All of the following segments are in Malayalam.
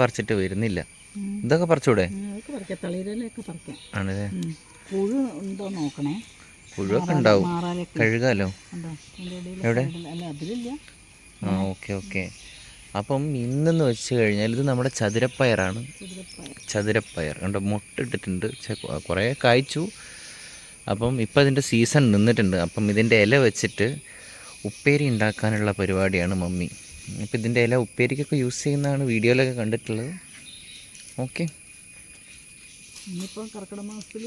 പറിച്ചിട്ട് വരുന്നില്ല. ഇതൊക്കെ പറിച്ചൂടെ? ആണല്ലേ. പുഴു ഉണ്ടോ നോക്കണേ. പുഴുവൊക്കെ ഉണ്ടാവും. കഴുകാലോ? എവിടെ? ആ ഓക്കെ ഓക്കെ. അപ്പം ഇന്നെന്ന് വെച്ച് കഴിഞ്ഞാൽ ഇത് നമ്മുടെ ചതുരപ്പയറാണ്. ചതുരപ്പയർ. കണ്ടോ മുട്ടിട്ടിട്ടുണ്ട്. കുറേ കായ്ച്ചു. അപ്പം ഇപ്പം അതിന്റെ സീസൺ നിന്നിട്ടുണ്ട്. അപ്പം ഇതിന്റെ ഇല വെച്ചിട്ട് ഉപ്പേരി ഉണ്ടാക്കാനുള്ള പരിപാടിയാണ് മമ്മി. അപ്പം ഇതിന്റെ ഇല ഉപ്പേരിക്കൊക്കെ യൂസ് ചെയ്യുന്നതാണ് വീഡിയോയിലൊക്കെ കണ്ടിട്ടുള്ളത്. ഓക്കെ ഇനിയിപ്പോൾ കർക്കിടക മാസത്തിൽ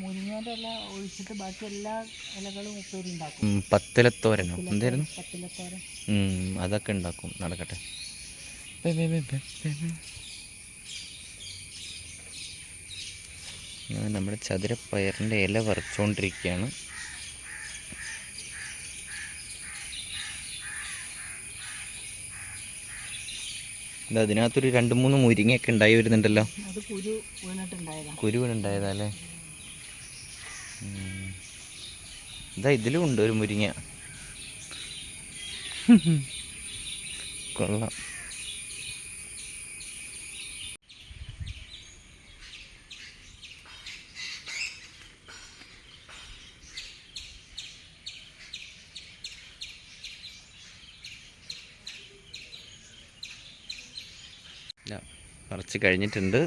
മുരിങ്ങേന്റെ ഇല ഒഴിച്ചിട്ട് ബാക്കി എല്ലാ ഇലകളും ഉപ്പേരി ഉണ്ടാക്കും. പത്തിലത്തോരനോ? എന്തായിരുന്നു പത്തിലത്തോരൻ. അതൊക്കെ ഉണ്ടാക്കും. നടക്കട്ടെ. നമ്മുടെ ചതുരപ്പയറിന്റെ ഇല വറച്ചുകൊണ്ടിരിക്കുകയാണ് ഇത് അതിനകത്തൊരു രണ്ട് മൂന്ന് മുരിങ്ങയൊക്കെ ഉണ്ടായി വരുന്നുണ്ടല്ലോ. കുരു ഉം. ഇതാ ഇതിലും ഉണ്ട് ഒരു മുരിങ്ങ. കൊള്ളാം. ഇല്ല പറിച്ച് കഴിഞ്ഞിട്ടുണ്ട്.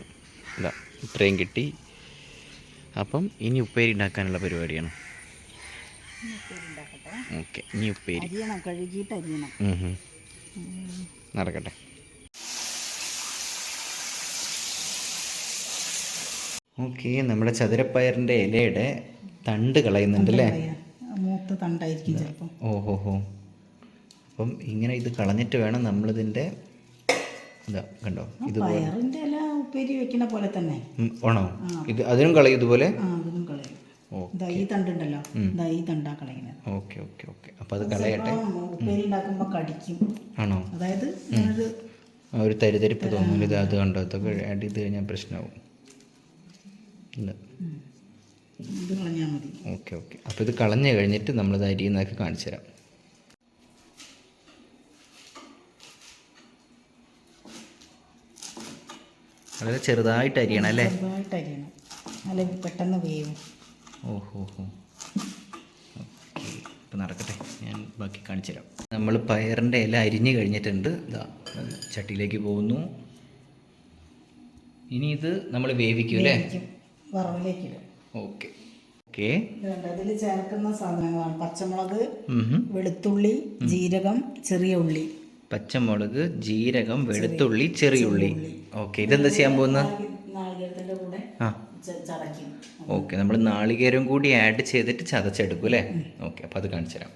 ഇതാ ഇത്രയും കിട്ടി. അപ്പം ഇനി ഉപ്പേരി ഉണ്ടാക്കാനുള്ള പരിപാടിയാണ്? ഓക്കെ ഇനി ഉപ്പേരി. നടക്കട്ടെ. ഓക്കെ നമ്മുടെ ചതുരപ്പയറിന്റെ ഇലയുടെ തണ്ട് കളയുന്നുണ്ട് അല്ലേ? മൂത്ത തണ്ടായിരിക്കും ചിലപ്പോൾ ഓഹോ ഹോ. അപ്പം ഇങ്ങനെ ഇത് കളഞ്ഞിട്ട് വേണം നമ്മളിതിന്റെ ഇതാ കണ്ടോ? പയറിന്റെ ഇല ഉപ്പേരി വെക്കുന്ന പോലെ തന്നെ. ഓണോ ആണോ? ഇത് അതിനും കളയും ഇതുപോലെ? ആ അതിനും കളയും. ഇതാ ഈ തണ്ടുണ്ടല്ലോ. ഇതാ ഈ തണ്ടാ കളയുന്നത് ഓക്കെ ഓക്കെ ഓക്കെ. അപ്പോൾ അത് കളയട്ടെ? ചിലപ്പോൾ ഉപ്പേരി ഉണ്ടാക്കുമ്പോൾ കടിക്കും. ആണോ? അതായത് ഞാനൊരു ഒരു തരിതരിപ്പ് തോന്നുന്നു. ഇത് അത് കണ്ടോ? ഇതൊക്കെ ആഡ് ചെയ്ത് കഴിഞ്ഞാൽ പ്രശ്നമാവും ഇല്ല. ഇത് കളഞ്ഞാൽ മതി. Okay okay. അപ്പോൾ ഇത് കളഞ്ഞു കഴിഞ്ഞിട്ട് നമ്മളിത് അരിയുന്നതൊക്കെ കാണിച്ചു തരാം വളരെ ചെറുതായിട്ട് അരിയണം അല്ലേ ചെറുതായിട്ട് അരിയണം അല്ലെങ്കിൽ പെട്ടെന്ന് വേവും. ഓഹോ ഹോ ഇപ്പം നടക്കട്ടെ. ഞാൻ ബാക്കി കാണിച്ചു തരാം നമ്മൾ പയറിന്റെ ഇല അരിഞ്ഞ് കഴിഞ്ഞിട്ടുണ്ട്. ഇതാ ചട്ടിയിലേക്ക് പോകുന്നു. ഇനി ഇത് നമ്മൾ വേവിക്കും അല്ലേ? വറവിലേക്ക് ഓക്കെ. ഓക്കെ. അതിൽ ചേർക്കുന്ന സാധനങ്ങളാണ്. പച്ചമുളക് വെളുത്തുള്ളി ജീരകം ചെറിയ ഉള്ളി. പച്ചമുളക് ജീരകം വെളുത്തുള്ളി ചെറിയുള്ളി. ഓക്കെ ഇതെന്താ ചെയ്യാൻ പോകുന്നത്? ആ. ഓക്കെ. നമ്മൾ നാളികേരം കൂടി ആഡ് ചെയ്തിട്ട് ചതച്ചെടുക്കും അല്ലേ? ഓക്കെ അപ്പോൾ അത് കാണിച്ചു തരാം.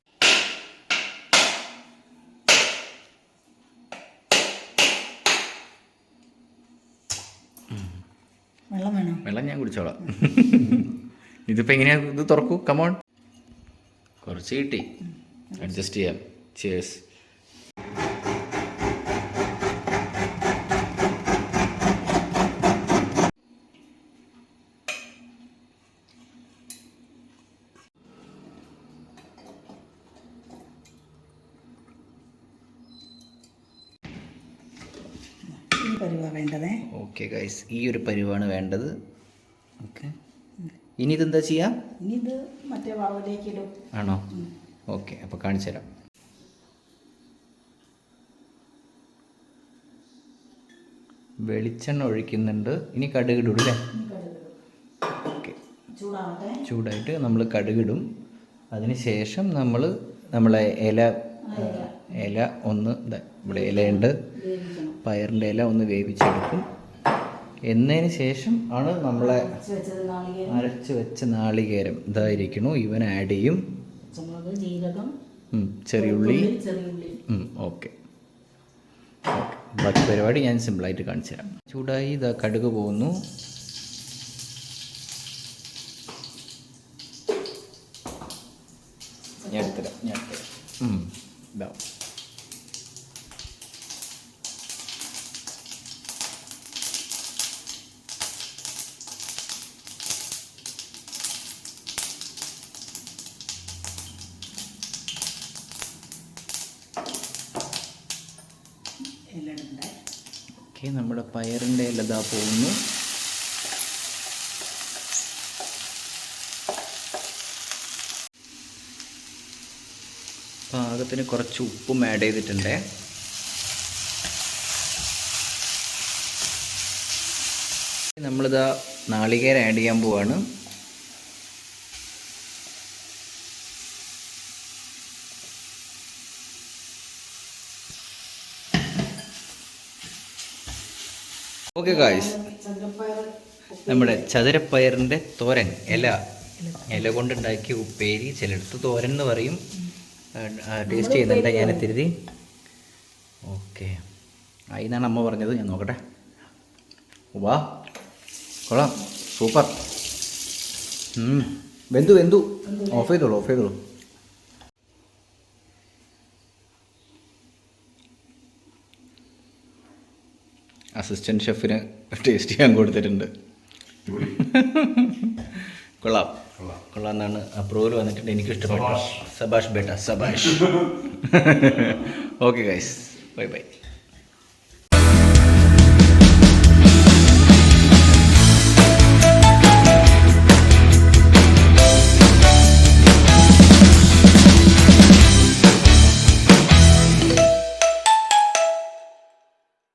വെള്ളം വേണം? വെള്ളം ഞാൻ കുടിച്ചോളാം. ഇതിപ്പോൾ എങ്ങനെയാ ഇത് തുറക്കൂ? കമോൺ കുറച്ച് കിട്ടി. അഡ്ജസ്റ്റ് ചെയ്യാം. ചേഴ്സ് ഈ വേണ്ടത്. ഓക്കെ ഗൈസ് ഈ ഒരു പരുവാണ് വേണ്ടത്. ഓക്കെ ഇനി ഇതെന്താ ചെയ്യാം? ഇനി ഇത് മറ്റേ വറവിലേക്ക് ഇടും. ആണോ? ഓക്കെ അപ്പോൾ കാണിച്ചു തരാം. വെളിച്ചെണ്ണ ഒഴിക്കുന്നുണ്ട്. ഇനി കടുകിടും അല്ലേ? ഓക്കെ ചൂടായിട്ട് നമ്മൾ കടുകിടും. അതിനുശേഷം നമ്മൾ നമ്മളെ ഇല ഇല. ഒന്ന് ഇവിടെ ഇലയുണ്ട്. പയറിന്റെ ഇല ഒന്ന് വേവിച്ചെടുക്കും. എന്നതിന് ശേഷം ആണ് നമ്മളെ അരച്ച് വെച്ച നാളികേരം ഇതായിരിക്കണു ഇവൻ ആഡ് ചെയ്യും. ചെറിയുള്ളി ഓക്കെ. ബാക്കി പരിപാടി ഞാൻ സിമ്പിളായിട്ട് കാണിച്ചു തരാം. ചൂടായി ഇതാ കടുക് പോകുന്നു. ഞാൻ എടുത്തരാം ഞാൻ എടുത്തരാം ഉം, ഓക്കെ നമ്മുടെ പയറിന്റെ ലതാ പോകുന്നു. പാകത്തിന് കുറച്ച് ഉപ്പും ആഡ് ചെയ്തിട്ടുണ്ട്. നമ്മളിതാ നാളികേരം ആഡ് ചെയ്യാൻ പോവാണ്. ഓക്കെ ഗായ്സ് നമ്മുടെ ചതുരപ്പയറിന്റെ തോരൻ ഇല. ഇല കൊണ്ടുണ്ടാക്കിയ ഉപ്പേരി ചിലടത്ത് തോരൻ എന്ന് പറയും. ടേസ്റ്റ് ചെയ്യുന്നുണ്ട് ഞാൻ തിരുതി. ഓക്കെ ആയിന്നാണ് അമ്മ പറഞ്ഞത് ഞാൻ നോക്കട്ടെ. വാ. കൊള്ളാം. സൂപ്പർ. വെന്തു വെന്തു. ഓഫ് ചെയ്തോളൂ ഓഫ് ചെയ്തോളൂ. അസിസ്റ്റന്റ് ഷെഫിന് ടേസ്റ്റ് ചെയ്യാൻ കൊടുത്തിട്ടുണ്ട്. കൊള്ളാം. കൊള്ളാം. എന്നാണ് അപ്രൂവൽ വന്നിട്ടുണ്ട്. എനിക്ക് ഇഷ്ടപ്പെട്ടു സബാഷ് ബേട്ട സബാഷ്. Okay guys bye bye